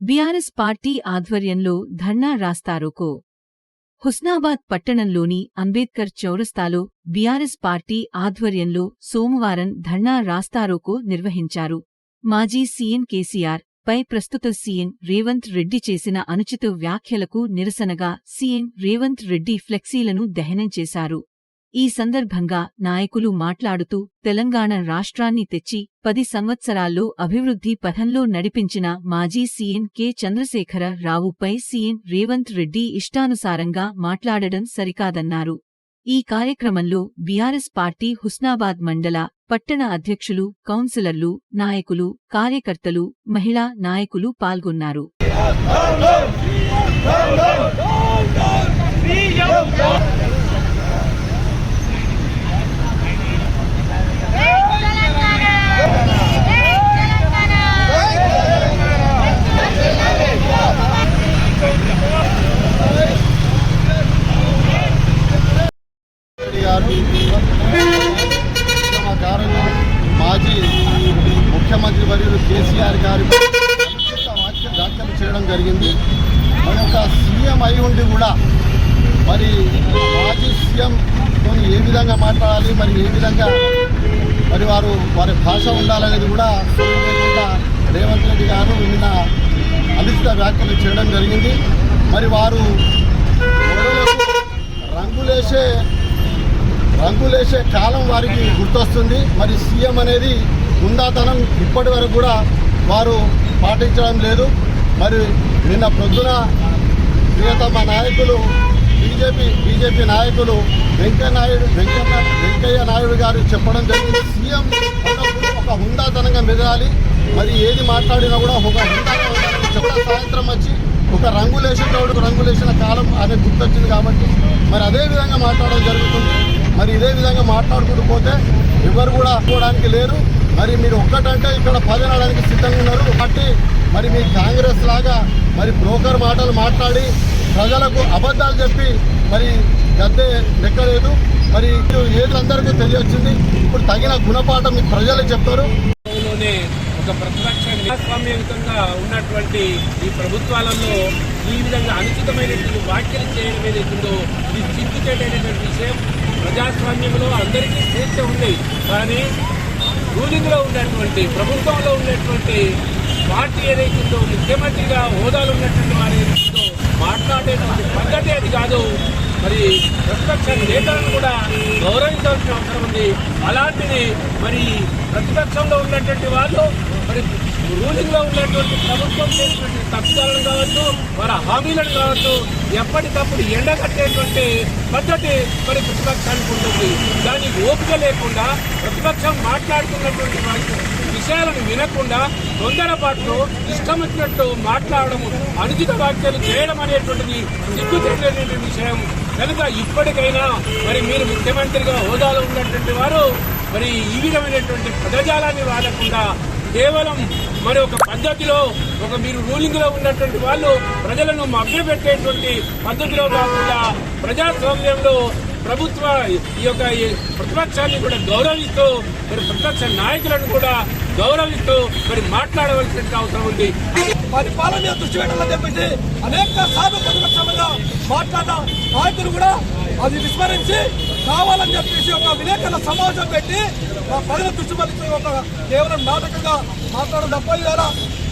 BRS party ఆధ్వర్యంలో ధర్నా రాస్తారోకో. హుస్నాబాద్ పట్టణంలోని అంబేద్కర్ చౌరస్తాలో బీఆర్ఎస్ పార్టీ ఆధ్వర్యంలో సోమవారం ధర్నా రాస్తారోకో నిర్వహించారు. మాజీ సీఎం కేసీఆర్ పై ప్రస్తుత సీఎం రేవంత్ రెడ్డి చేసిన అనుచిత వ్యాఖ్యలకు నిరసనగా సీఎం రేవంత్ రెడ్డి ఫ్లెక్సీలను దహనం చేశారు. ఈ సందర్భంగా నాయకులు మాట్లాడుతూ తెలంగాణ రాష్ట్రాన్ని తెచ్చి పది సంవత్సరాల్లో అభివృద్ధి పథంలో నడిపించిన మాజీ సీఎం కె చంద్రశేఖర రావుపై సీఎం రేవంత్ రెడ్డి ఇష్టానుసారంగా మాట్లాడడం సరికాదన్నారు ఈ కార్యక్రమంలో బీఆర్ఎస్ పార్టీ హుస్నాబాద్ మండల పట్టణ అధ్యక్షులు కౌన్సిలర్లు నాయకులు కార్యకర్తలు మహిళా నాయకులు పాల్గొన్నారు రెడ్డి గారు ఉద్యమకారులు మాజీ ముఖ్యమంత్రి వర్యులు కేసీఆర్ గారి వాక్య వ్యాఖ్యలు చేయడం జరిగింది. మరి ఒక సీఎం అయి ఉండి కూడా మరి మాజీ సీఎంతో ఏ విధంగా మాట్లాడాలి మరి ఏ విధంగా మరి వారు వారి భాష ఉండాలనేది కూడా రేవంత్ రెడ్డి గారు నిన్న అనుచిత వ్యాఖ్యలు చేయడం జరిగింది. మరి వారు రంగులేసే రంగులేసే కాలం వారికి గుర్తొస్తుంది. మరి సీఎం అనేది ఉందాతనం ఇప్పటి వరకు కూడా వారు పాటించడం లేదు. మరి నిన్న ప్రొద్దున ప్రియతమ నాయకులు బీజేపీ బీజేపీ నాయకులు వెంకయ్య నాయుడు వెంకయ్య వెంకయ్య నాయుడు గారు చెప్పడం జరిగింది. సీఎం ఒక హుందాతనంగా మెదగాలి మరి ఏది మాట్లాడినా కూడా ఒక హుందాగా ఉండాలని చెప్పడం సాయంత్రం వచ్చి ఒక రంగులేసేటోడు రంగులేసిన కాలం అనేది గుర్తొచ్చింది కాబట్టి మరి అదే విధంగా మాట్లాడడం జరుగుతుంది. మరి ఇదే విధంగా మాట్లాడుకుంటూ పోతే ఎవరు కూడా పోవడానికి లేరు. మరి మీరు ఒక్కటంటే ఇక్కడ పదనడానికి సిద్ధంగా ఉన్నారు. కాబట్టి మరి మీ కాంగ్రెస్ లాగా మరి బ్రోకర్ మాటలు మాట్లాడి ప్రజలకు అబద్ధాలు చెప్పి మరి గద్దె లెక్కలేదు. మరి ఏదందరికీ తెలియొచ్చింది. ఇప్పుడు తగిన గుణపాఠం మీ ప్రజలు చెప్తారు. ఒక ప్రతిపక్ష ప్రజాస్వామ్యంగా ఉన్నటువంటి ఈ ప్రభుత్వాలలో ఈ విధంగా అనుచితమైనటువంటి వ్యాఖ్యలు చేయడం ఏదైతుందో ఇది సిగ్గుచేటైనటువంటి విషయం ప్రజాస్వామ్యంలో అందరికీ స్వేచ్ఛ ఉంది. కానీ రూలింగ్లో ఉన్నటువంటి ప్రభుత్వంలో ఉన్నటువంటి పార్టీ ఏదైతుందో ముఖ్యమంత్రిగా హోదాలు ఉన్నటువంటి వారు ఏదైతుందో మాట్లాడేటువంటి పద్ధతి అది కాదు. మరి ప్రతిపక్ష నేతలను కూడా గౌరవించాల్సిన అవసరం ఉంది. అలాంటిది మరి ప్రతిపక్షంలో ఉన్నటువంటి వాళ్ళు మరి రూలింగ్లో ఉన్నటువంటి ప్రభుత్వం చేసినటువంటి తప్పిదాలను కావచ్చు వారి హామీలను కావచ్చు ఎప్పటికప్పుడు ఎండగట్టేటువంటి పద్ధతి మరి ప్రతిపక్షానికి ఉంటుంది. దానికి ఓపిక లేకుండా ప్రతిపక్షం మాట్లాడుతున్నటువంటి విషయాలను వినకుండా తొందరపాటులో ఇష్టం వచ్చినట్టు మాట్లాడడం అనుచిత వ్యాఖ్యలు చేయడం అనేటువంటిది సిగ్గుచేటటువంటి విషయం. కనుక ఇప్పటికైనా మరి మీరు ముఖ్యమంత్రిగా హోదాలో ఉన్నటువంటి వారు మరి ఈ విధమైనటువంటి పదజాలాన్ని వాడకుండా కేవలం మరి ఒక పద్ధతిలో ఒక మీరు రూలింగ్లో ఉన్నటువంటి వాళ్ళు ప్రజలను మభ్యపెట్టేటువంటి పద్ధతిలో కాకుండా ప్రజాస్వామ్యంలో ప్రభుత్వ ఈ యొక్క ఈ ప్రతిపక్షాన్ని కూడా గౌరవిస్తూ మరి ప్రతిపక్ష నాయకులను కూడా గౌరవిస్తూ మరి మాట్లాడవలసిన అవసరం ఉంది. పరిపాలన మీద దృష్టి పెట్టాలని చెప్పేసి అనేక సార్లు ప్రతిపక్షంగా మాట్లాడిన నాయకులు కూడా అది విస్మరించి కావాలని చెప్పేసి ఒక విలేకరుల సమావేశం పెట్టి మా ప్రజల దృష్టి ఒక కేవలం నాటకంగా మాట్లాడడం తప్ప ఇలా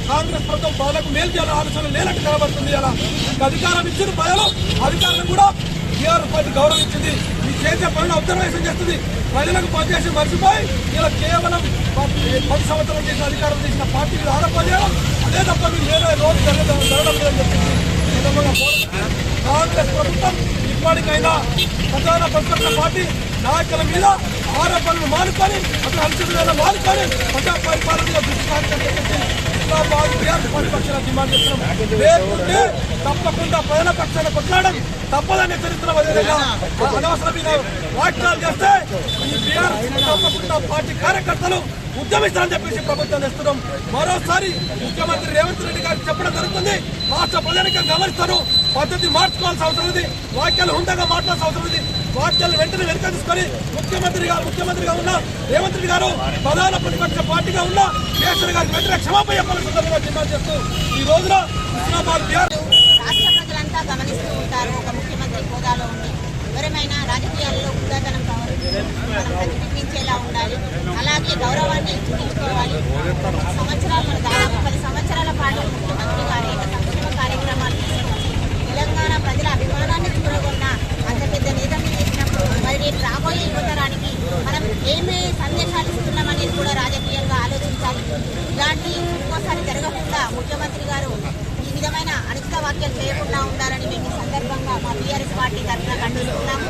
కాంగ్రెస్ ప్రభుత్వం ప్రజలకు మేలు చేయాలని ఆలోచన లేనట్టు కనబడుతుంది ఇలా అధికారం ఇచ్చిన ప్రజలు అధికారులను కూడా టీఆర్ఎస్ పార్టీ గౌరవించింది. ఈ చేసే పనులు అబ్జర్వేషన్ చేస్తుంది. ప్రజలకు పనిచేసి మర్చిపోయి ఇలా కేవలం పది సంవత్సరాలు చేసిన అధికారం చేసిన పార్టీ ఆరోపణ చేయడం అదే తప్ప మీరు వేరే రోజు జరగడం జరగడం లేదని కాంగ్రెస్ ప్రభుత్వం ఇప్పటికైనా ప్రధాన ప్రతిపక్ష పార్టీ నాయకుల మీద ఆరోపణలు మానుకొని అసలు అనుచితమైన మానుకొని ప్రజా పరిపాలన మీద ఇస్లామాబాద్ బీఆర్ఎస్ డిమాండ్ చేస్తున్నాం. లేకుంటే తప్పకుండా ప్రజల పక్షాన కొట్లాడడం తప్పదని హెచ్చరిస్తున్నాం అదేవిధంగా అనవసరమైన వాక్యాలు చేస్తే ఈ తప్పకుండా పార్టీ కార్యకర్తలు ఉద్యమిస్తారని చెప్పేసి ప్రభుత్వం చేస్తున్నాం. మరోసారి ముఖ్యమంత్రి రేవంత్ రెడ్డి గారు చెప్పడం జరుగుతుంది. రాష్ట్ర ప్రజానికం గమనిస్తారు. పద్ధతి మార్చుకోవాల్సిన అవసరం ఉంది. వాక్యాలు ఉండగా మాట్లాడాల్సిన అవసరం ఉంది. వార్తలు వెంటనే వెనుక తీసుకొని ముఖ్యమంత్రిగా ముఖ్యమంత్రిగా ఉన్న రేవంత్ రెడ్డి గారు ప్రధాన ప్రతిపక్ష పార్టీగా ఉన్న కేసీఆర్ గారికి వెంటనే క్షమాపణ చెప్పాలని సందర్భంగా డిమాండ్ చేస్తూ ఈ రోజున హుస్నాబాద్ బీఆర్ రాష్ట్ర ప్రజలంతా గమనిస్తూ ఉంటారు. ఒక ముఖ్యమంత్రి హోదాలో ఉండి ఎవరమైనా రాజకీయాల్లో ఉదాహరణ మనం ప్రతిబింబించేలా ఉండాలి. అలాగే గౌరవాన్ని చూపించుకోవాలి. విధమైన అనుచిత చేయకుండా ఉండాలని మేము సందర్భంగా మా బీఆర్ఎస్ పార్టీ తరఫున ఖండిస్తున్నాము.